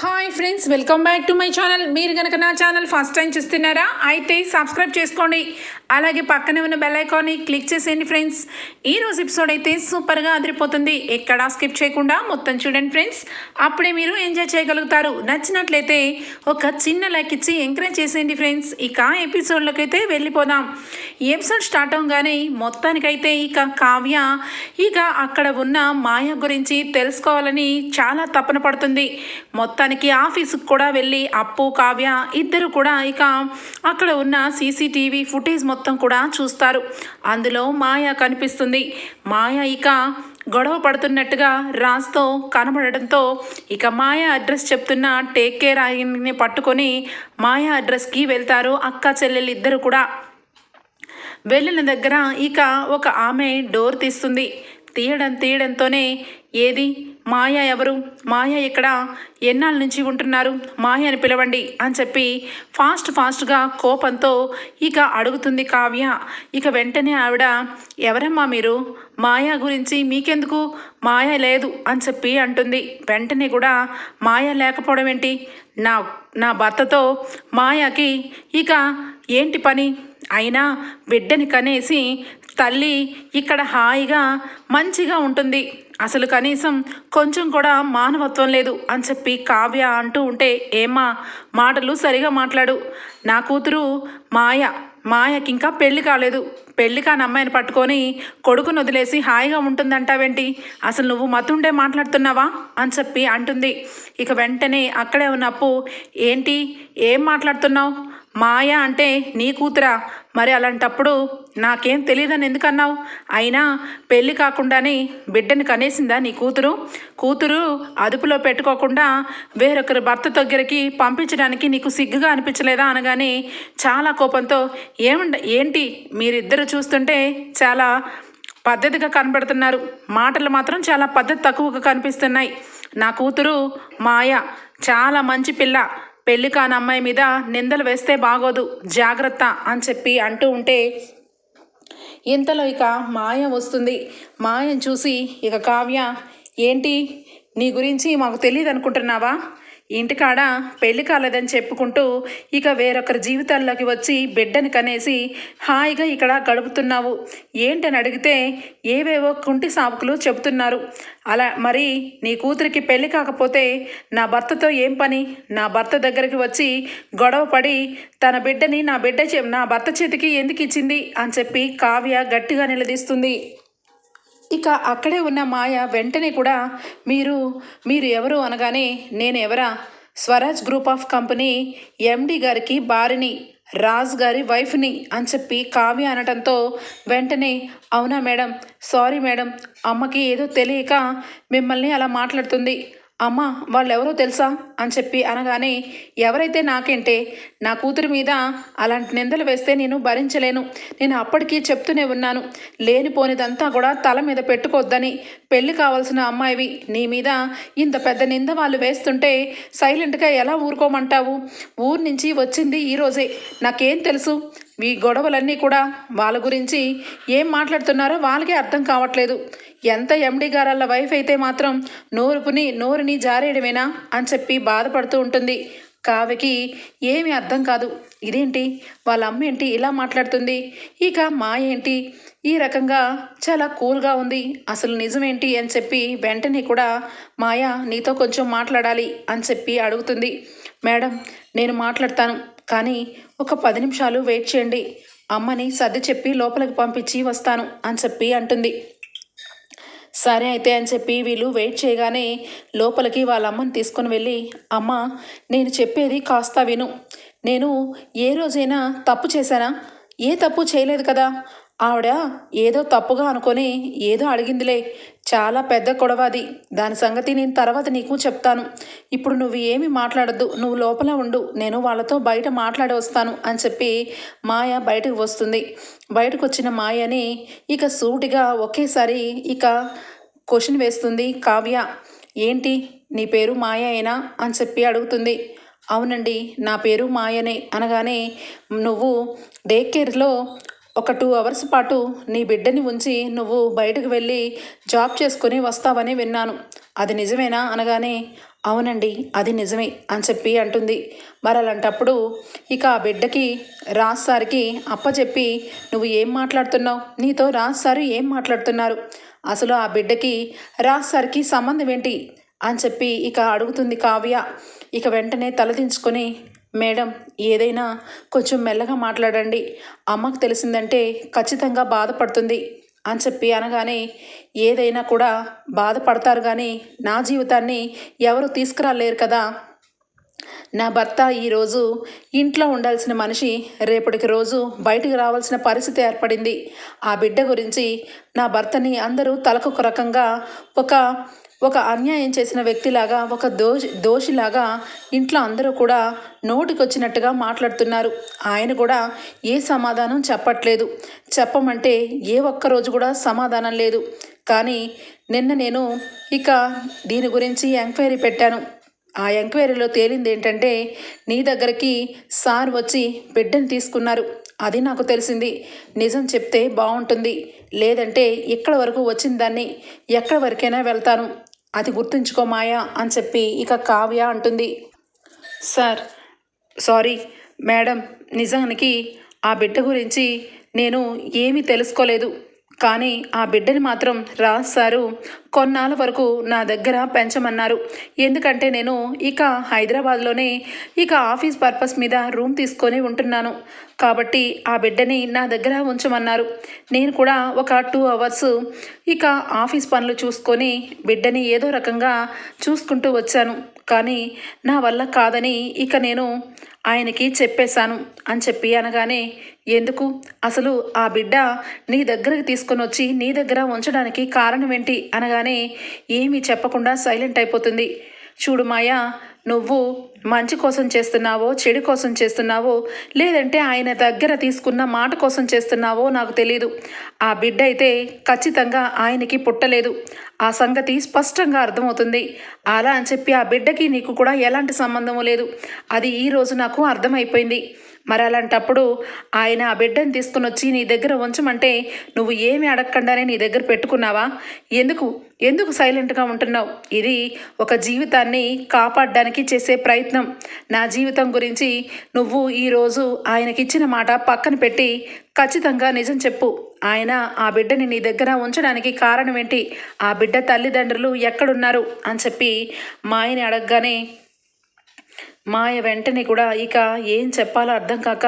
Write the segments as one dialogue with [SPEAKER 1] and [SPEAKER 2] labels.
[SPEAKER 1] Hi friends welcome back to my channel మీరు కనుక నా ఛానల్ ఫస్ట్ టైం చూస్తున్నారా అయితే సబ్స్క్రైబ్ చేసుకోండి. అలాగే పక్కనే ఉన్న బెల్ ఐకాన్ని క్లిక్ చేసేయండి ఫ్రెండ్స్ ఈ ఎపిసోడ్ అయితే సూపర్గా అదిరిపోతుంది. ఎక్కడా స్కిప్ చేయకుండా మొత్తం చూడండి ఫ్రెండ్స్ అప్పుడే మీరు ఎంజాయ్ చేయగలుగుతారు. నచ్చినట్లయితే ఒక చిన్న లైక్ ఇచ్చి ఎంకరేజ్ చేసేయండి ఫ్రెండ్స్ ఇక ఎపిసోడ్లోకి అయితే వెళ్ళిపోదాం. ఎపిసోడ్ స్టార్ట్ అవగానే మొత్తానికైతే ఇక కావ్య ఇక అక్కడ ఉన్న మాయ గురించి తెలుసుకోవాలని చాలా తపన పడుతుంది. మొత్తానికి ఆఫీసుకు కూడా వెళ్ళి అప్పు కావ్య ఇద్దరు కూడా ఇక అక్కడ ఉన్న సీసీటీవీ ఫుటేజ్ మొత్తం మొత్తం కూడా చూస్తారు. అందులో మాయ కనిపిస్తుంది. మాయ ఇక గొడవ పడుతున్నట్టుగా రాజ్తో కనబడడంతో ఇక మాయ అడ్రస్ చెప్తున్న టేక్ కేర్ ఆయన్ని పట్టుకొని మాయ అడ్రస్కి వెళ్తారు అక్క చెల్లెలు ఇద్దరు కూడా. వెళ్ళిన దగ్గర ఇక ఒక ఆమె డోర్ తీస్తుంది. తీయడం తీయడంతోనే ఏది? మాయ ఎవరు? మాయ ఇక్కడ ఎన్నాళ్ళ నుంచి ఉంటున్నారు? మాయ అని పిలవండి అని చెప్పి ఫాస్ట్ ఫాస్ట్గా కోపంతో ఇక అడుగుతుంది కావ్య. ఇక వెంటనే ఆవిడ ఎవరమ్మా మీరు? మాయ గురించి మీకెందుకు? మాయ లేదు అని చెప్పి అంటుంది. వెంటనే కూడా మాయ లేకపోవడం ఏంటి? నా నా భర్తతో మాయకి ఇక ఏంటి పని? అయినా బిడ్డని కనేసి తల్లి ఇక్కడ హాయిగా మంచిగా ఉంటుంది. అసలు కనీసం కొంచెం కూడా మానవత్వం లేదు అని చెప్పి కావ్య అంటూ ఉంటే ఏమా మాటలు సరిగా మాట్లాడు. నా కూతురు మాయ మాయకి ఇంకా పెళ్ళి కాలేదు. పెళ్ళి కాని అమ్మాయిని పట్టుకొని కొడుకును వదిలేసి హాయిగా ఉంటుందంటావేంటి? అసలు నువ్వు మతుండే మాట్లాడుతున్నావా? అని చెప్పి అంటుంది. ఇక వెంటనే అక్కడే ఉన్నప్పు ఏంటి? ఏం మాట్లాడుతున్నావు? మాయ అంటే నీ కూతురా? మరి అలాంటప్పుడు నాకేం తెలియదని ఎందుకన్నావు? అయినా పెళ్ళి కాకుండానే బిడ్డని కనేసిందా నీ కూతురు? కూతురు అదుపులో పెట్టుకోకుండా వేరొకరి భర్త దగ్గరికి పంపించడానికి నీకు సిగ్గుగా అనిపించలేదా అనగానే చాలా కోపంతో ఏమండ ఏంటి? మీరిద్దరు చూస్తుంటే చాలా పద్ధతిగా కనబడుతున్నారు. మాటలు మాత్రం చాలా పద్ధతి తక్కువగా కనిపిస్తున్నాయి. నా కూతురు మాయ చాలా మంచి పిల్ల. పెళ్ళి కాని అమ్మాయి మీద నిందలు వేస్తే బాగోదు. జాగ్రత్త అని చెప్పి అంటూ ఉంటే ఇంతలో ఇక మాయ వస్తుంది. మాయను చూసి ఇక కావ్య ఏంటి? నీ గురించి మాకు తెలియదు అనుకుంటున్నావా ఇంటికాడ పెళ్ళి కాలేదని చెప్పుకుంటూ ఇక వేరొకరి జీవితాల్లోకి వచ్చి బిడ్డని కనేసి హాయిగా ఇక్కడ గడుపుతున్నావు. ఏంటని అడిగితే ఏవేవో కుంటి సాకులు చెబుతున్నారు. అలా మరి నీ కూతురికి పెళ్ళి కాకపోతే నా భర్తతో ఏం పని? నా భర్త దగ్గరికి వచ్చి గొడవ పడి తన బిడ్డని నా బిడ్డ చే నా భర్త చేతికి ఎందుకు ఇచ్చింది? అని చెప్పి కావ్య గట్టిగా నిలదీస్తుంది. ఇక అక్కడే ఉన్న మాయ వెంటనే కూడా మీరు మీరు ఎవరు అనగానే నేను ఎవరా? Swaraj group of company MD గారికి భార్యని రాజ్ గారి వైఫ్ని అని చెప్పి కావ్య అనటంతో వెంటనే అవునా మేడం సారీ మేడం అమ్మకి ఏదో తెలియక మిమ్మల్ని అలా మాట్లాడుతుంది. అమ్మ వాళ్ళెవరో తెలుసా? అని చెప్పి అనగానే ఎవరైతే నాకేంటే నా కూతురు మీద అలాంటి నిందలు వేస్తే నేను భరించలేను. నేను అప్పటికీ చెప్తూనే ఉన్నాను. లేనిపోనిదంతా కూడా తల మీద పెట్టుకోవద్దని. పెళ్ళి కావాల్సిన అమ్మాయివి నీ మీద ఇంత పెద్ద నింద వాళ్ళు వేస్తుంటే సైలెంట్గా ఎలా ఊరుకోమంటావు? ఊరు నుంచి వచ్చింది ఈరోజే నాకేం తెలుసు? ఈ గొడవలన్నీ కూడా వాళ్ళ గురించి ఏం మాట్లాడుతున్నారో వాళ్ళకే అర్థం కావట్లేదు. ఎంత ఎండి గారల్ల వైఫ్ అయితే మాత్రం నోరుపుని నోరుని జారేయడమేనా అని చెప్పి బాధపడుతూ ఉంటుంది. కావికి ఏమీ అర్థం కాదు. ఇదేంటి? వాళ్ళ అమ్మ ఏంటి? ఇలా మాట్లాడుతుంది. ఇక మా ఏంటి? ఈ రకంగా చాలా కూల్గా ఉంది. అసలు నిజమేంటి అని చెప్పి వెంటనే కూడా మాయ నీతో కొంచెం మాట్లాడాలి అని చెప్పి అడుగుతుంది. మేడం నేను మాట్లాడతాను. కానీ ఒక పది నిమిషాలు వెయిట్ చేయండి. అమ్మని సర్ది చెప్పి లోపలికి పంపించి వస్తాను అని చెప్పి అంటుంది. సరే అయితే అని చెప్పి వీళ్ళు వెయిట్ చేయగానే లోపలికి వాళ్ళ అమ్మని తీసుకొని వెళ్ళి అమ్మ నేను చెప్పేది కాస్త విను. నేను ఏ రోజైనా తప్పు చేశానా? ఏ తప్పు చేయలేదు కదా? ఆవిడ ఏదో తప్పుగా అనుకొని ఏదో అడిగిందిలే. చాలా పెద్ద గొడవ అది. దాని సంగతి నేను తర్వాత నీకు చెప్తాను. ఇప్పుడు నువ్వు ఏమి మాట్లాడద్దు. నువ్వు లోపల ఉండు. నేను వాళ్ళతో బయట మాట్లాడి వస్తాను అని చెప్పి మాయ బయటకు వస్తుంది. బయటకు వచ్చిన మాయని ఇక సూటిగా ఒకేసారి ఇక క్వశ్చన్ వేస్తుంది. కావ్య ఏంటి? నీ పేరు మాయేనా అని చెప్పి అడుగుతుంది. అవునండి నా పేరు మాయనే అనగానే నువ్వు డే కేర్లో ఒక టూ అవర్స్ పాటు నీ బిడ్డని ఉంచి నువ్వు బయటకు వెళ్ళి జాబ్ చేసుకొని వస్తావని విన్నాను. అది నిజమేనా? అనగానే అవునండి అది నిజమే అని చెప్పి అంటుంది. మరి అలాంటప్పుడు ఇక ఆ బిడ్డకి రాజ్ సార్కి అప్పచెప్పి నువ్వు ఏం మాట్లాడుతున్నావు? నీతో రాజ్ సారు ఏం మాట్లాడుతున్నారు? అసలు ఆ బిడ్డకి రాజ్ సార్కి సంబంధం ఏంటి? అని చెప్పి ఇక అడుగుతుంది కావ్య. ఇక వెంటనే తలదించుకొని మేడం ఏదైనా కొంచెం మెల్లగా మాట్లాడండి. అమ్మకు తెలిసిందంటే ఖచ్చితంగా బాధపడుతుంది అని చెప్పి అనగానే ఏదైనా కూడా బాధపడతారు కానీ నా జీవితాన్ని ఎవరు తీసుకురాలేరు కదా? నా భర్త ఈరోజు ఇంట్లో ఉండాల్సిన మనిషి రేపటికి రోజు బయటికి రావాల్సిన పరిస్థితి ఏర్పడింది. ఆ బిడ్డ గురించి నా భర్తని అందరూ తలకొక రకంగా ఒక ఒక అన్యాయం చేసిన వ్యక్తిలాగా ఒక దోషి దోషిలాగా ఇంట్లో అందరూ కూడా నోటికొచ్చినట్టుగా మాట్లాడుతున్నారు. ఆయన కూడా ఏ సమాధానం చెప్పట్లేదు. చెప్పమంటే ఏ ఒక్క రోజు కూడా సమాధానం లేదు. కానీ నిన్న నేను ఇక దీని గురించి ఎంక్వైరీ పెట్టాను. ఆ ఎంక్వైరీలో తేలింది ఏంటంటే నీ దగ్గరికి సార్ వచ్చి బిడ్డను తీసుకున్నారు. అది నాకు తెలిసింది. నిజం చెప్తే బాగుంటుంది లేదంటే ఇక్కడ వరకు వచ్చిన దాన్ని ఎక్కడ వరకైనా వెళ్తాను. అది గుర్తుంచుకో మాయా అని చెప్పి ఇక కావ్య అంటుంది. Sir sorry. మేడం నిజానికి ఆ బిడ్డ గురించి నేను ఏమీ తెలుసుకోలేదు. కానీ ఆ బిడ్డని మాత్రం రాజ్ సారు కొన్నాళ్ళ వరకు నా దగ్గర పెంచమన్నారు. ఎందుకంటే నేను ఇక హైదరాబాద్లోనే ఇక ఆఫీస్ పర్పస్ మీద రూమ్ తీసుకొని ఉంటున్నాను. కాబట్టి ఆ బిడ్డని నా దగ్గర ఉంచమన్నారు. నేను కూడా ఒక టూ అవర్స్ ఇక ఆఫీస్ పనులు చూసుకొని బిడ్డని ఏదో రకంగా చూసుకుంటూ వచ్చాను. కానీ నా వల్ల కాదని ఇక నేను ఆయనకి చెప్పేశాను అని చెప్పి అనగానే ఎందుకు? అసలు ఆ బిడ్డ నీ దగ్గరకు తీసుకొని వచ్చి నీ దగ్గర ఉంచడానికి కారణం ఏంటి అనగానే ఏమీ చెప్పకుండా సైలెంట్ అయిపోతుంది. చూడు మాయా నువ్వు మంచి కోసం చేస్తున్నావో చెడు కోసం చేస్తున్నావో లేదంటే ఆయన దగ్గర తీసుకున్న మాట కోసం చేస్తున్నావో నాకు తెలియదు ఆ బిడ్డ అయితే ఖచ్చితంగా ఆయనకి పుట్టలేదు. ఆ సంగతి స్పష్టంగా అర్థమవుతుంది. అలా అని చెప్పి ఆ బిడ్డకి నీకు కూడా ఎలాంటి సంబంధము లేదు. అది ఈరోజు నాకు అర్థమైపోయింది. మరి అలాంటప్పుడు ఆయన ఆ బిడ్డను తీసుకుని వచ్చి నీ దగ్గర ఉంచమంటే నువ్వు ఏమి అడగకుండానే నీ దగ్గర పెట్టుకున్నావా? ఎందుకు? ఎందుకు సైలెంట్గా ఉంటున్నావు? ఇది ఒక జీవితాన్ని కాపాడడానికి చేసే ప్రయత్నం. నా జీవితం గురించి నువ్వు ఈరోజు ఆయనకిచ్చిన మాట పక్కన పెట్టి ఖచ్చితంగా నిజం చెప్పు. ఆయన ఆ బిడ్డని నీ దగ్గర ఉంచడానికి కారణం ఏంటి? ఆ బిడ్డ తల్లిదండ్రులు ఎక్కడున్నారు? అని చెప్పి మా ఆయన అడగగానే మాయ వెంటనే కూడా ఇక ఏం చెప్పాలో అర్థం కాక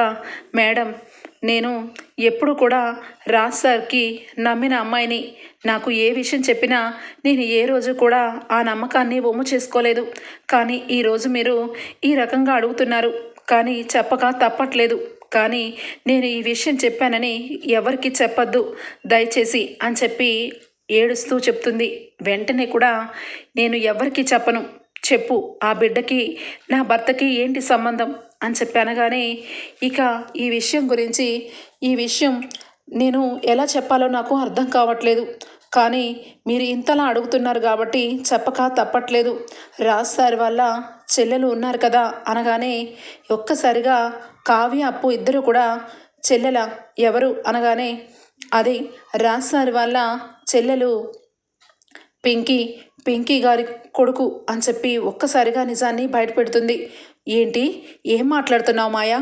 [SPEAKER 1] మేడం నేను ఎప్పుడు కూడా రాజ్ సార్కి నమ్మిన అమ్మాయిని నాకు ఏ విషయం చెప్పినా నేను ఏ రోజు కూడా ఆ నమ్మకాన్ని ఒమ్ము చేసుకోలేదు. కానీ ఈరోజు మీరు ఈ రకంగా అడుగుతున్నారు. కానీ చెప్పక తప్పట్లేదు. కానీ నేను ఈ విషయం చెప్పానని ఎవరికి చెప్పద్దు. దయచేసి అని చెప్పి ఏడుస్తూ చెప్తుంది. వెంటనే కూడా నేను ఎవరికి చెప్పను. చెప్పు ఆ బిడ్డకి నా భర్తకి ఏంటి సంబంధం? అని చెప్పి అనగానే ఇక ఈ విషయం గురించి ఈ విషయం నేను ఎలా చెప్పాలో నాకు అర్థం కావట్లేదు. కానీ మీరు ఇంతలా అడుగుతున్నారు కాబట్టి చెప్పక తప్పట్లేదు. రాజ్ సార్ వల్ల చెల్లెలు ఉన్నారు కదా అనగానే ఒక్కసారిగా కావ్య అప్పు ఇద్దరు కూడా చెల్లెల? ఎవరు? అనగానే అది రాజ్ సార్ వల్ల చెల్లెలు పింకీ పింకీ గారి కొడుకు అని చెప్పి ఒక్కసారిగా నిజాన్ని బయటపెడుతుంది. ఏంటి? ఏం మాట్లాడుతున్నావు మాయా?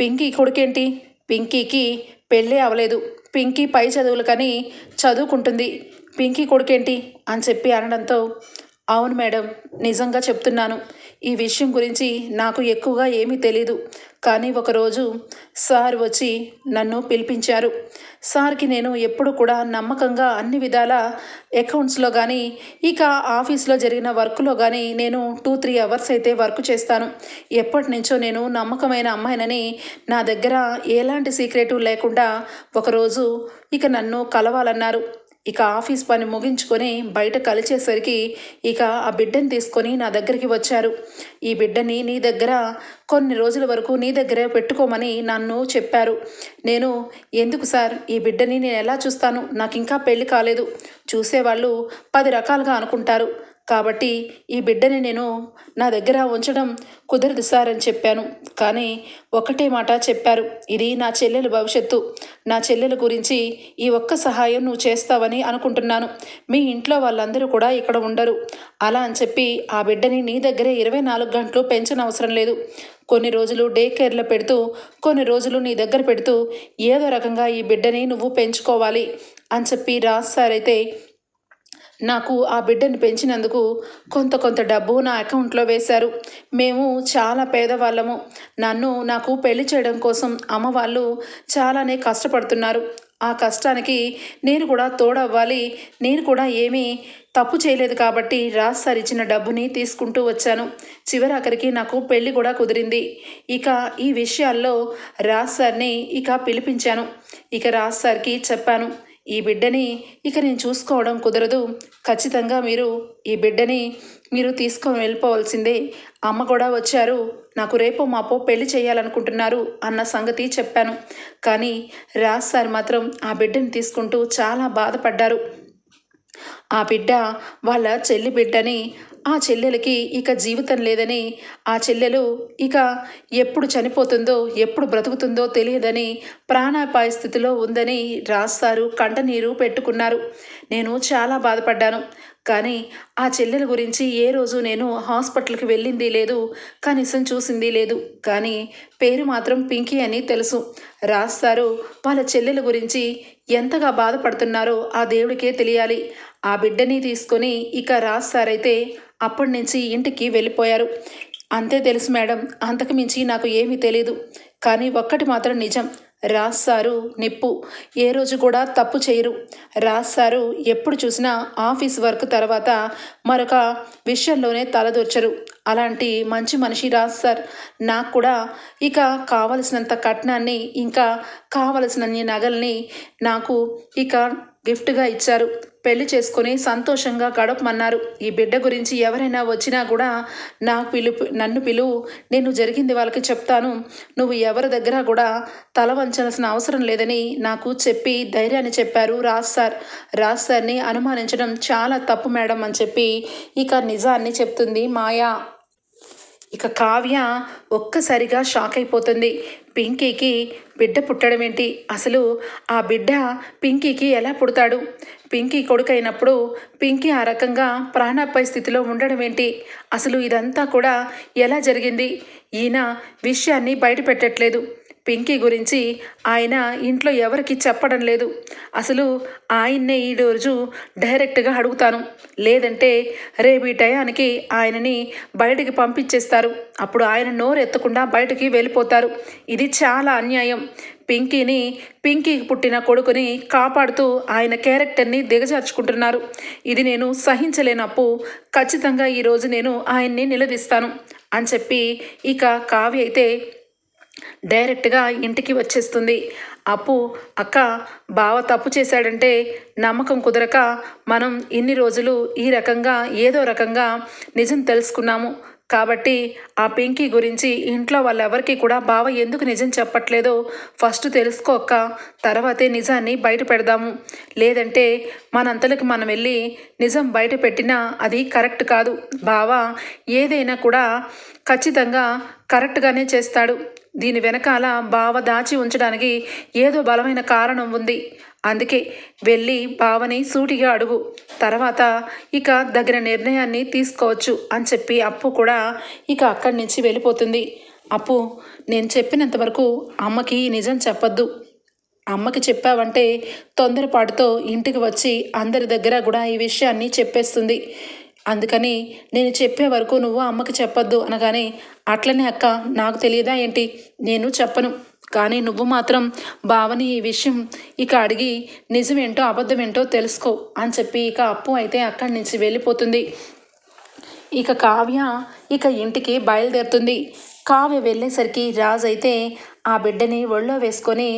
[SPEAKER 1] పింకీ కొడుకేంటి? పింకీకి పెళ్ళే అవ్వలేదు పింకీ పై చదువులు కానీ చదువుకుంటుంది. పింకీ కొడుకేంటి? అని చెప్పి అనడంతో అవును మేడం నిజంగా చెప్తున్నాను. ఈ విషయం గురించి నాకు ఎక్కువగా ఏమీ తెలీదు. కానీ ఒకరోజు సార్ వచ్చి నన్ను పిలిపించారు. సార్కి నేను ఎప్పుడు కూడా నమ్మకంగా అన్ని విధాల అకౌంట్స్లో కానీ ఇక ఆఫీస్లో జరిగిన వర్క్లో కానీ నేను టూ త్రీ అవర్స్ అయితే వర్క్ చేస్తాను. ఎప్పటి నుంచో నేను నమ్మకమైన అమ్మాయినని నా దగ్గర ఎలాంటి సీక్రెటు లేకుండా ఒకరోజు ఇక నన్ను కలవాలన్నారు. ఇక ఆఫీస్ పని ముగించుకొని బయట కలిచేసరికి ఇక ఆ బిడ్డని తీసుకొని నా దగ్గరికి వచ్చారు. ఈ బిడ్డని నీ దగ్గర కొన్ని రోజుల వరకు నీ దగ్గరే పెట్టుకోమని నన్ను చెప్పారు. నేను ఎందుకు సార్? ఈ బిడ్డని నేను ఎలా చూస్తాను? నాకు ఇంకా పెళ్ళి కాలేదు. చూసేవాళ్ళు పది రకాలుగా అనుకుంటారు. కాబట్టి ఈ బిడ్డని నేను నా దగ్గర ఉంచడం కుదరదు సార్ అని చెప్పాను. కానీ ఒకటే మాట చెప్పారు. ఇది నా చెల్లెల భవిష్యత్తు. నా చెల్లెల గురించి ఈ ఒక్క సహాయం నువ్వు చేస్తావని అనుకుంటున్నాను. మీ ఇంట్లో వాళ్ళందరూ కూడా ఇక్కడ ఉండరు. అలా అని చెప్పి ఆ బిడ్డని నీ దగ్గరే ఇరవై నాలుగు గంటలు పెంచనవసరం లేదు. కొన్ని రోజులు డే కేర్లో పెడుతూ కొన్ని రోజులు నీ దగ్గర పెడుతూ ఏదో రకంగా ఈ బిడ్డని నువ్వు పెంచుకోవాలి అని చెప్పి రాజ్ సార్ అయితే నాకు ఆ బిడ్డను పెంచినందుకు కొంత కొంత డబ్బు నా అకౌంట్లో వేశారు. మేము చాలా పేదవాళ్ళము. నన్ను నాకు పెళ్ళి చేయడం కోసం అమ్మ వాళ్ళు చాలానే కష్టపడుతున్నారు. ఆ కష్టానికి నేను కూడా తోడవ్వాలి. నేను కూడా ఏమీ తప్పు చేయలేదు కాబట్టి రాజ్ సార్ ఇచ్చిన డబ్బుని తీసుకుంటూ వచ్చాను. చివరాఖరికి నాకు పెళ్ళి కూడా కుదిరింది. ఇక ఈ విషయాల్లో రాజ్ సార్ని ఇక పిలిపించాను. ఇక రాజ్ సార్కి చెప్పాను. ఈ బిడ్డని ఇక నేను చూసుకోవడం కుదరదు. ఖచ్చితంగా మీరు ఈ బిడ్డని మీరు తీసుకొని వెళ్ళిపోవాల్సిందే. అమ్మ కూడా వచ్చారు. నాకు రేపో మాపో పెళ్ళి చేయాలనుకుంటున్నారు అన్న సంగతి చెప్పాను. కానీ రాజ్ సార్ మాత్రం ఆ బిడ్డని తీసుకుంటూ చాలా బాధపడ్డారు. ఆ బిడ్డ వాళ్ళ చెల్లి బిడ్డని ఆ చెల్లెలకి ఇక జీవితం లేదని ఆ చెల్లెలు ఇక ఎప్పుడు చనిపోతుందో ఎప్పుడు బ్రతుకుతుందో తెలియదని ప్రాణాపాయ స్థితిలో ఉందని రాస్తారు కంటనీరు పెట్టుకున్నారు. నేను చాలా బాధపడ్డాను. కానీ ఆ చెల్లెల గురించి ఏ రోజు నేను హాస్పిటల్కి వెళ్ళింది లేదు కనీసం చూసింది లేదు. కానీ పేరు మాత్రం పింకీ అని తెలుసు. రాస్తారు వాళ్ళ చెల్లెల గురించి ఎంతగా బాధపడుతున్నారో ఆ దేవుడికే తెలియాలి. ఆ బిడ్డని తీసుకొని ఇక రాస్తారైతే అయితే అప్పటి నుంచి ఇంటికి వెళ్ళిపోయారు. అంతే తెలుసు మేడం అంతకు మించి నాకు ఏమీ తెలీదు. కానీ ఒక్కటి మాత్రం నిజం రాజ్ సారు నిప్పు. ఏ రోజు కూడా తప్పు చేయరు. రాజ్ సారు ఎప్పుడు చూసినా ఆఫీస్ వర్క్ తర్వాత మరొక విషయంలోనే తలదొచ్చరు అలాంటి మంచి మనిషి రాజ్ సార్. నాకు కూడా ఇక కావలసినంత కట్నాన్ని ఇంకా కావలసినన్ని నగల్ని నాకు ఇక గిఫ్ట్గా ఇచ్చారు. పెళ్ళి చేసుకొని సంతోషంగా గడపమన్నారు. ఈ బిడ్డ గురించి ఎవరైనా వచ్చినా కూడా నా పిలుపు నన్ను పిలువు నేను జరిగింది వాళ్ళకి చెప్తాను. నువ్వు ఎవరి దగ్గర కూడా తల వంచాల్సిన అవసరం లేదని నాకు చెప్పి ధైర్యాన్ని చెప్పారు రాజ్ సార్. రాజ్ సార్ని అనుమానించడం చాలా తప్పు మేడం అని చెప్పి ఇక నిజాన్ని చెప్తుంది మాయా. ఇక కావ్య ఒక్కసారిగా షాక్ అయిపోతుంది. పింకీకి బిడ్డ పుట్టడం ఏంటి అసలు ఆ బిడ్డ పింకీకి ఎలా పుడతాడు? పింకీ కొడుకైనప్పుడు పింకీ ఆ రకంగా ప్రాణాపాయ స్థితిలో ఉండడం ఏంటి అసలు ఇదంతా కూడా ఎలా జరిగింది? ఈయన విషయాన్ని బయట పెట్టట్లేదు పింకీ గురించి ఆయన ఇంట్లో ఎవరికి చెప్పడం లేదు. అసలు ఆయన్నే ఈ రోజు డైరెక్ట్గా అడుగుతాను. లేదంటే రేపు ఈ టయానికి ఆయనని బయటికి పంపించేస్తారు. అప్పుడు ఆయన నోరు ఎత్తకుండా బయటికి వెళ్ళిపోతారు. ఇది చాలా అన్యాయం. పింకీని పింకీకి పుట్టిన కొడుకుని కాపాడుతూ ఆయన క్యారెక్టర్ని దిగజార్చుకుంటున్నారు. ఇది నేను సహించలేనప్పు. ఖచ్చితంగా ఈరోజు నేను ఆయన్ని నిలదీస్తాను అని చెప్పి ఇక కావ్య అయితే డైరెక్ట్గా ఇంటికి వచ్చేస్తుంది. అప్పు అక్క బావ తప్పు చేశాడంటే నమ్మకం కుదరక మనం ఇన్ని రోజులు ఈ రకంగా ఏదో రకంగా నిజం తెలుసుకున్నాము. కాబట్టి ఆ పింకీ గురించి ఇంట్లో వాళ్ళెవరికి కూడా బావ ఎందుకు నిజం చెప్పట్లేదో ఫస్ట్ తెలుసుకోక తర్వాతే నిజాన్ని బయట పెడదాము. లేదంటే మనంతలకు మనం వెళ్ళి నిజం బయట పెట్టినా అది కరెక్ట్ కాదు. బావ ఏదైనా కూడా ఖచ్చితంగా కరెక్ట్గానే చేస్తాడు. దీని వెనకాల బావ దాచి ఉంచడానికి ఏదో బలమైన కారణం ఉంది. అందుకే వెళ్ళి బావని సూటిగా అడుగు. తర్వాత ఇక దగ్గర నిర్ణయాన్ని తీసుకోవచ్చు అని చెప్పి అప్పు కూడా ఇక అక్కడి నుంచి వెళ్ళిపోతుంది. అప్పు నేను చెప్పినంత వరకు అమ్మకి నిజం చెప్పొద్దు. అమ్మకి చెప్పావంటే తొందరపాటుతో ఇంటికి వచ్చి అందరి దగ్గర కూడా ఈ విషయాన్ని చెప్పేస్తుంది. అందుకని నేను చెప్పే వరకు నువ్వు అమ్మకి చెప్పొద్దు అనగానే అట్లనే అక్క నాకు తెలియదా ఏంటి? నేను చెప్పను. కానీ నువ్వు మాత్రం బావని ఈ విషయం ఇక అడిగి నిజమేంటో అబద్ధమేంటో తెలుసుకో అని చెప్పి ఇక అప్పు అయితే అక్కడి నుంచి వెళ్ళిపోతుంది. ఇక కావ్య ఇక ఇంటికి బయలుదేరుతుంది. కావ్య వెళ్ళేసరికి రాజు అయితే ఆ బిడ్డని ఒళ్ళో వేసుకొని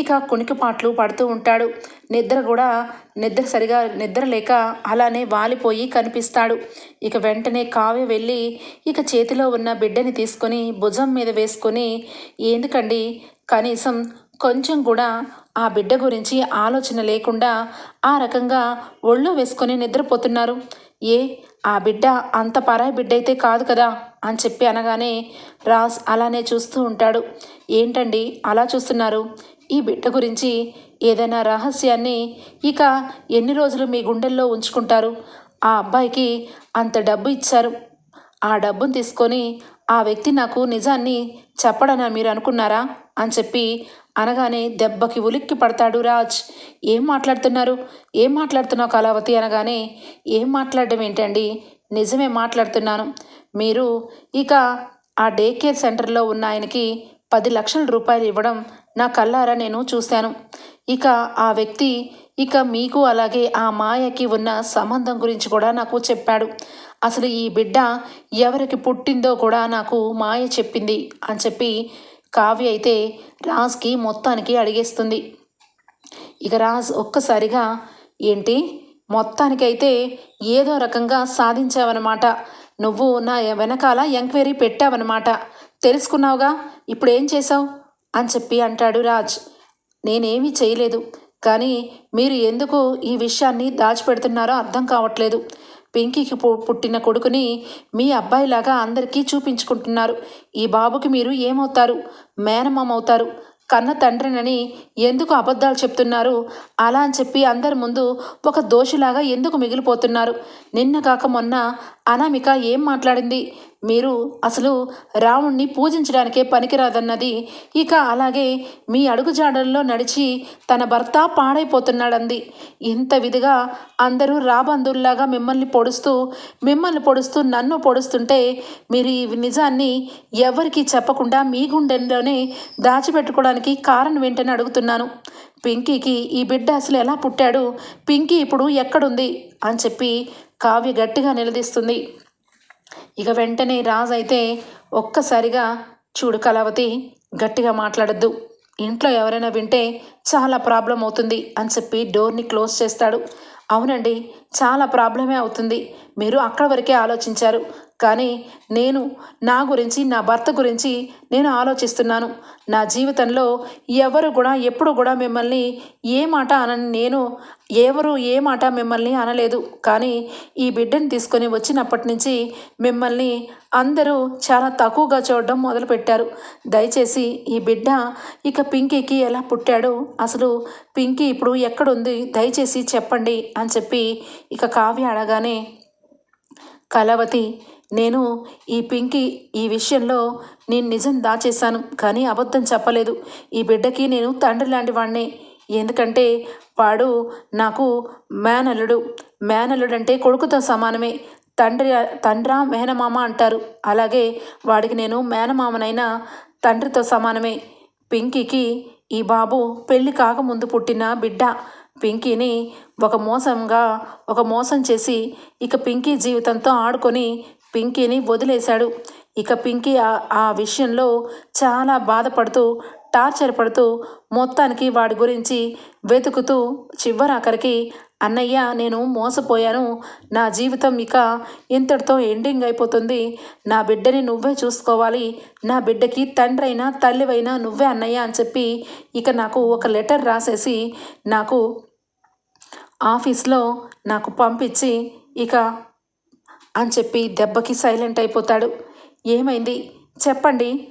[SPEAKER 1] ఇక కునికిపాట్లు పడుతూ ఉంటాడు. నిద్ర కూడా నిద్ర సరిగా నిద్ర లేక అలానే వాలిపోయి కనిపిస్తాడు. ఇక వెంటనే కావ్య వెళ్ళి ఇక చేతిలో ఉన్న బిడ్డని తీసుకొని భుజం మీద వేసుకొని ఎందుకండి? కనీసం కొంచెం కూడా ఆ బిడ్డ గురించి ఆలోచన లేకుండా ఆ రకంగా ఒళ్ళో వేసుకొని నిద్రపోతున్నారు. ఏ ఆ బిడ్డ అంత పరాయి బిడ్డ అయితే కాదు కదా అని చెప్పి అనగానే రాజ్ అలానే చూస్తూ ఉంటాడు. ఏంటండి అలా చూస్తున్నారు? ఈ బిడ్డ గురించి ఏదైనా రహస్యాన్ని ఇక ఎన్ని రోజులు మీ గుండెల్లో ఉంచుకుంటారు? ఆ అబ్బాయికి అంత డబ్బు ఇచ్చారు. ఆ డబ్బును తీసుకొని ఆ వ్యక్తి నాకు నిజాన్ని చెప్పడనా మీరు అనుకున్నారా? అని చెప్పి అనగానే దెబ్బకి ఉలిక్కి పడతాడు రాజ్. ఏం మాట్లాడుతున్నారు? ఏం మాట్లాడుతున్నావు కళావతి? అనగానే ఏం మాట్లాడడం ఏంటండి? నిజమే మాట్లాడుతున్నాను. మీరు ఇక ఆ డే కేర్ సెంటర్లో ఉన్న ఆయనకి పది లక్షల రూపాయలు ఇవ్వడం నా కళ్ళారా నేను చూశాను. ఇక ఆ వ్యక్తి ఇక మీకు అలాగే ఆ మాయకి ఉన్న సంబంధం గురించి కూడా నాకు చెప్పాడు. అసలు ఈ బిడ్డ ఎవరికి పుట్టిందో కూడా నాకు మాయ చెప్పింది అని చెప్పి కావ్య అయితే రాజ్కి మొత్తానికి అడిగేస్తుంది. ఇక రాజ్ ఒక్కసారిగా ఏంటి? మొత్తానికైతే ఏదో రకంగా సాధించావన్నమాట. నువ్వు నా వెనకాల ఎంక్వైరీ పెట్టావన్నమాట. తెలుసుకున్నావుగా? ఇప్పుడు ఏం చేసావు అని చెప్పి అంటాడు రాజ్. నేనేమీ చేయలేదు. కానీ మీరు ఎందుకు ఈ విషయాన్ని దాచిపెడుతున్నారో అర్థం కావట్లేదు. పింకీకి పు- పుట్టిన కొడుకుని మీ అబ్బాయిలాగా అందరికీ చూపించుకుంటున్నారు. ఈ బాబుకి మీరు ఏమవుతారు? మేనమామవుతారు. కన్న తండ్రినని ఎందుకు అబద్ధాలు చెప్తున్నారు? అలా అని చెప్పి అందరి ముందు ఒక దోషిలాగా ఎందుకు మిగిలిపోతున్నారు? నిన్న కాక మొన్న అనామిక ఏం మాట్లాడింది? మీరు అసలు రాముణ్ణి పూజించడానికే పనికిరాదన్నది. ఇక అలాగే మీ అడుగుజాడల్లో నడిచి తన భర్త పాడైపోతున్నాడంది. ఇంత విధిగా అందరూ రాబంధుల్లాగా మిమ్మల్ని పొడుస్తూ మిమ్మల్ని పొడుస్తూ నన్ను పొడుస్తుంటే మీరు ఈ నిజాన్ని ఎవరికీ చెప్పకుండా మీ గుండెల్లోనే దాచిపెట్టుకోవడానికి కారణం ఏంటని అడుగుతున్నాను. పింకీకి ఈ బిడ్డ అసలు ఎలా పుట్టాడు? పింకీ ఇప్పుడు ఎక్కడుంది? అని చెప్పి కావ్య గట్టిగా నిలదీస్తుంది. ఇక వెంటనే రాజు అయితే ఒక్కసారిగా చూడు కళావతి గట్టిగా మాట్లాడద్దు. ఇంట్లో ఎవరైనా వింటే చాలా ప్రాబ్లం అవుతుంది అని చెప్పి డోర్ని క్లోజ్ చేస్తాడు. అవునండి చాలా ప్రాబ్లమే అవుతుంది. మీరు అక్కడ వరకే ఆలోచించారు. కానీ నేను నా గురించి నా భర్త గురించి నేను ఆలోచిస్తున్నాను. నా జీవితంలో ఎవరు కూడా ఎప్పుడు కూడా మిమ్మల్ని ఏ మాట అనని నేను ఎవరు ఏ మాట మిమ్మల్ని అనలేదు. కానీ ఈ బిడ్డను తీసుకొని వచ్చినప్పటి నుంచి మిమ్మల్ని అందరూ చాలా తక్కువగా చూడడం మొదలుపెట్టారు. దయచేసి ఈ బిడ్డ ఇక పింకీకి ఎలా పుట్టాడో? అసలు పింకీ ఇప్పుడు ఎక్కడుంది? దయచేసి చెప్పండి అని చెప్పి ఇక కావ్య అడగానే కళావతి నేను ఈ పింకీ ఈ విషయంలో నేను నిజం దాచేశాను కానీ అబద్ధం చెప్పలేదు. ఈ బిడ్డకి నేను తండ్రి లాంటి వాడినే ఎందుకంటే వాడు నాకు మేనల్లుడు. మేనల్లుడు అంటే కొడుకుతో సమానమే. తండ్రి తండ్రా మేనమామ అంటారు. అలాగే వాడికి నేను మేనమామనైనా తండ్రితో సమానమే. పింకీకి ఈ బాబు పెళ్ళి కాకముందు పుట్టిన బిడ్డ. పింకీని ఒక మోసంగా ఒక మోసం చేసి ఇక పింకీ జీవితంతో ఆడుకొని పింకీని వదిలేశాడు. ఇక పింకీ ఆ- విషయంలో చాలా బాధపడుతూ టార్చర్ పడుతూ మొత్తానికి వాడి గురించి వెతుకుతూ చివరాఖరికి అన్నయ్య నేను మోసపోయాను. నా జీవితం ఇక ఇంతటితో ఎండింగ్ అయిపోతుంది. నా బిడ్డని నువ్వే చూసుకోవాలి. నా బిడ్డకి తండ్రైనా తల్లివైనా నువ్వే అన్నయ్య అని చెప్పి ఇక నాకు ఒక లెటర్ రాసేసి నాకు ఆఫీస్లో నాకు పంపించి ఇక అని చెప్పి దెబ్బకి సైలెంట్ అయిపోతాడు. ఏమైంది? చెప్పండి.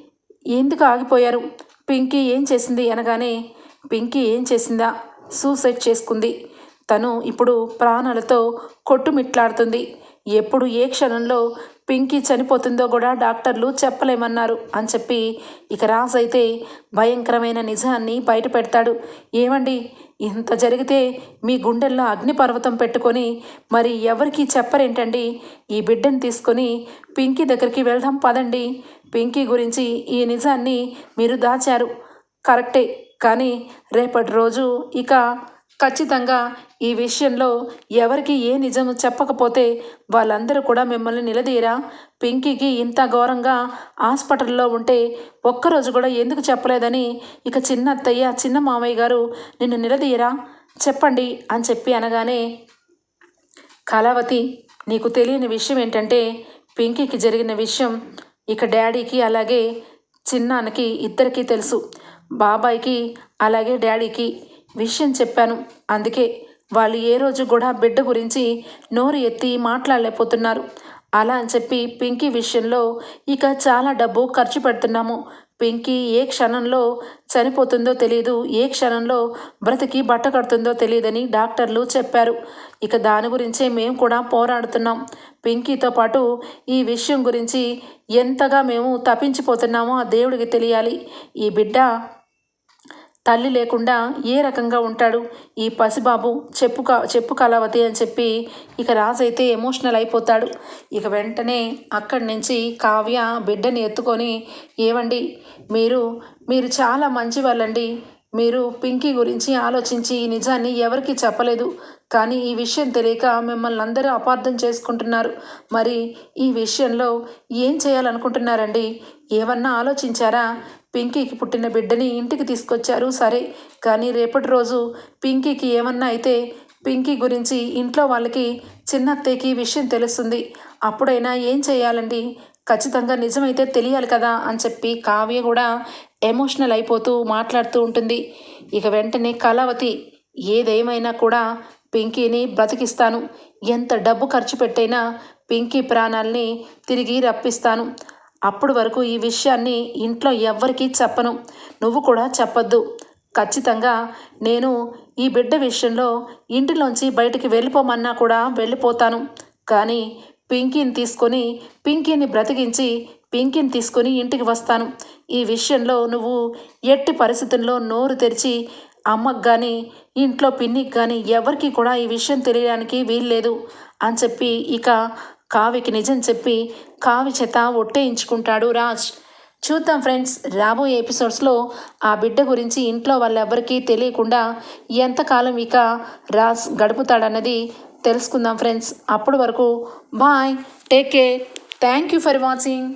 [SPEAKER 1] ఎందుకు ఆగిపోయారు? పింకీ ఏం చేసింది అనగానే పింకీ ఏం చేసిందా? సూసైడ్ చేసుకుంది. తను ఇప్పుడు ప్రాణాలతో కొట్టుమిట్లాడుతుంది. ఎప్పుడు ఏ క్షణంలో పింకీ చనిపోతుందో కూడా డాక్టర్లు చెప్పలేమన్నారు అని చెప్పి ఇక రాజ్ అయితే భయంకరమైన నిజాన్ని బయట పెడతాడు. ఏమండి? ఇంత జరిగితే మీ గుండెల్లో అగ్నిపర్వతం పెట్టుకొని మరి ఎవరికి చెప్పరేంటండి? ఈ బిడ్డను తీసుకొని పింకీ దగ్గరికి వెళ్దాం పదండి. పింకీ గురించి ఈ నిజాన్ని మీరు దాచారు. కరెక్టే. కానీ రేపటి రోజు ఇక ఖచ్చితంగా ఈ విషయంలో ఎవరికి ఏ నిజం చెప్పకపోతే వాళ్ళందరూ కూడా మిమ్మల్ని నిలదీయరా? పింకీకి ఇంత ఘోరంగా హాస్పిటల్లో ఉంటే ఒక్కరోజు కూడా ఎందుకు చెప్పలేదని ఇక చిన్న అత్తయ్య చిన్న మామయ్య గారు నిన్ను నిలదీయరా? చెప్పండి అని చెప్పి అనగానే కళావతి నీకు తెలియని విషయం ఏంటంటే పింకీకి జరిగిన విషయం ఇక డాడీకి అలాగే చిన్నాన్నకి ఇద్దరికీ తెలుసు. బాబాయ్కి అలాగే డాడీకి విషయం చెప్పాను. అందుకే వాళ్ళు ఏ రోజు కూడా బిడ్డ గురించి నోరు ఎత్తి మాట్లాడలేకపోతున్నారు. అలా అని చెప్పి పింకీ విషయంలో ఇక చాలా డబ్బు ఖర్చు పెడుతున్నాము. పింకీ ఏ క్షణంలో చనిపోతుందో తెలియదు ఏ క్షణంలో బ్రతికి బట్ట కడుతుందో తెలియదని డాక్టర్లు చెప్పారు. ఇక దాని గురించే మేము కూడా పోరాడుతున్నాం. పింకీతో పాటు ఈ విషయం గురించి ఎంతగా మేము తప్పించిపోతున్నామో ఆ దేవుడికి తెలియాలి. ఈ బిడ్డ తల్లి లేకుండా ఏ రకంగా ఉంటాడు? ఈ పసిబాబు చెప్పు చెప్పు కళావతి అని చెప్పి ఇక రాజు అయితే ఎమోషనల్ అయిపోతాడు. ఇక వెంటనే అక్కడి నుంచి కావ్య బిడ్డని ఎత్తుకొని ఏవండి మీరు మీరు చాలా మంచి వాళ్ళండి మీరు పింకీ గురించి ఆలోచించి ఈ నిజాన్ని ఎవరికి చెప్పలేదు. కానీ ఈ విషయం తెలియక మిమ్మల్ని అందరూ అపార్థం చేసుకుంటున్నారు. మరి ఈ విషయంలో ఏం చేయాలనుకుంటున్నారండి? ఏమన్నా ఆలోచించారా? పింకీకి పుట్టిన బిడ్డని ఇంటికి తీసుకొచ్చారు. సరే కానీ రేపటి రోజు పింకీకి ఏమన్నా అయితే పింకీ గురించి ఇంట్లో వాళ్ళకి చిన్నత్తయ్యకి విషయం తెలుస్తుంది. అప్పుడైనా ఏం చేయాలండి? ఖచ్చితంగా నిజమైతే తెలియాలి కదా అని చెప్పి కావ్య కూడా ఎమోషనల్ అయిపోతూ మాట్లాడుతూ ఉంటుంది. ఇక వెంటనే కళావతి ఏదేమైనా కూడా పింకీని బ్రతికిస్తాను ఎంత డబ్బు ఖర్చు పెట్టైనా పింకీ ప్రాణాల్ని తిరిగి రప్పిస్తాను. అప్పటి వరకు ఈ విషయాన్ని ఇంట్లో ఎవ్వరికీ చెప్పను. నువ్వు కూడా చెప్పొద్దు. ఖచ్చితంగా నేను ఈ బిడ్డ విషయంలో ఇంటిలోంచి బయటికి వెళ్ళిపోమన్నా కూడా వెళ్ళిపోతాను. కానీ పింకీని తీసుకొని పింకీని బ్రతికించి పింకీని తీసుకొని ఇంటికి వస్తాను. ఈ విషయంలో నువ్వు ఎట్టి పరిస్థితుల్లో నోరు తెరిచి అమ్మకు కానీ ఇంట్లో పిన్నికి కానీ ఎవరికి కూడా ఈ విషయం తెలియడానికి వీల్లేదు అని చెప్పి ఇక కావికి నిజం చెప్పి కావి చేత ఒట్టేయించుకుంటాడు రాజ్. చూద్దాం ఫ్రెండ్స్ రాబోయే ఎపిసోడ్స్లో ఆ బిడ్డ గురించి ఇంట్లో వాళ్ళెవ్వరికీ తెలియకుండా ఎంతకాలం ఇక రాజ్ గడుపుతాడన్నది తెలుసుకుందాం ఫ్రెండ్స్. అప్పటి వరకు bye take care thank you for watching.